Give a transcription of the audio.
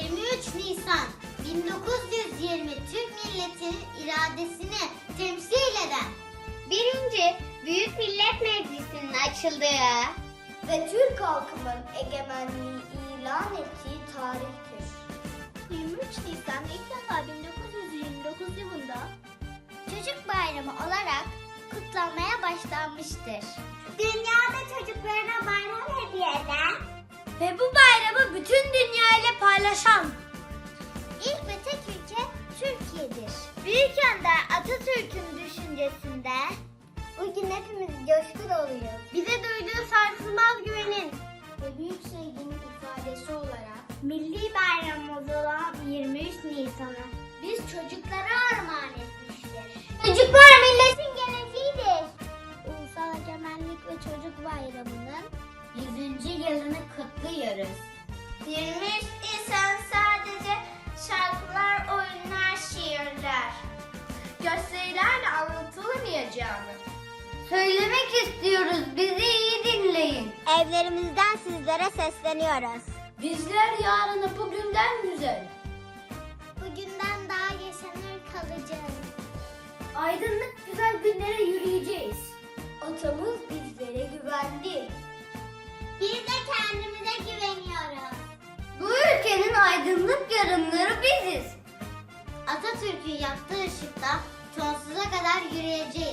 23 Nisan 1920 Türk milletinin iradesini temsil eden birinci Büyük Millet Meclisi'nin açıldığı ve Türk halkının egemenliği ilan ettiği tarihtir. 23 Nisan ilk defa 1929 yılında Çocuk Bayramı olarak kutlanmaya başlanmıştır. Dünyada çocuklarına bayram hediye eden Ve bu bütün dünya ile paylaşan ilk ve tek ülke Türkiye'dir. Büyük Önder Atatürk'ün düşüncesinde bugün hepimiz coşku doluyuz. Bize duyduğu sarsılmaz güvenin ve büyük sevginin ifadesi olarak milli bayramımız olan 23 Nisan'ı biz çocuklara armağan etmiştir. Çocuklar milletin geleceğidir. Ulusal Egemenlik ve Çocuk Bayramı'nın 100. yılını kutluyoruz. 23 Nisan sadece şarkılar, oyunlar, şiirler. gösterilerle anlatılamayacağını Söylemek istiyoruz, bizi iyi dinleyin. Evlerimizden sizlere sesleniyoruz. Bizler yarını bugünden güzel. Bugünden daha yaşanır kalacağız. Aydınlık güzel günlere aydınlık yarınları biziz. Atatürk'ün yaktığı ışıkta sonsuza kadar yürüyeceğiz.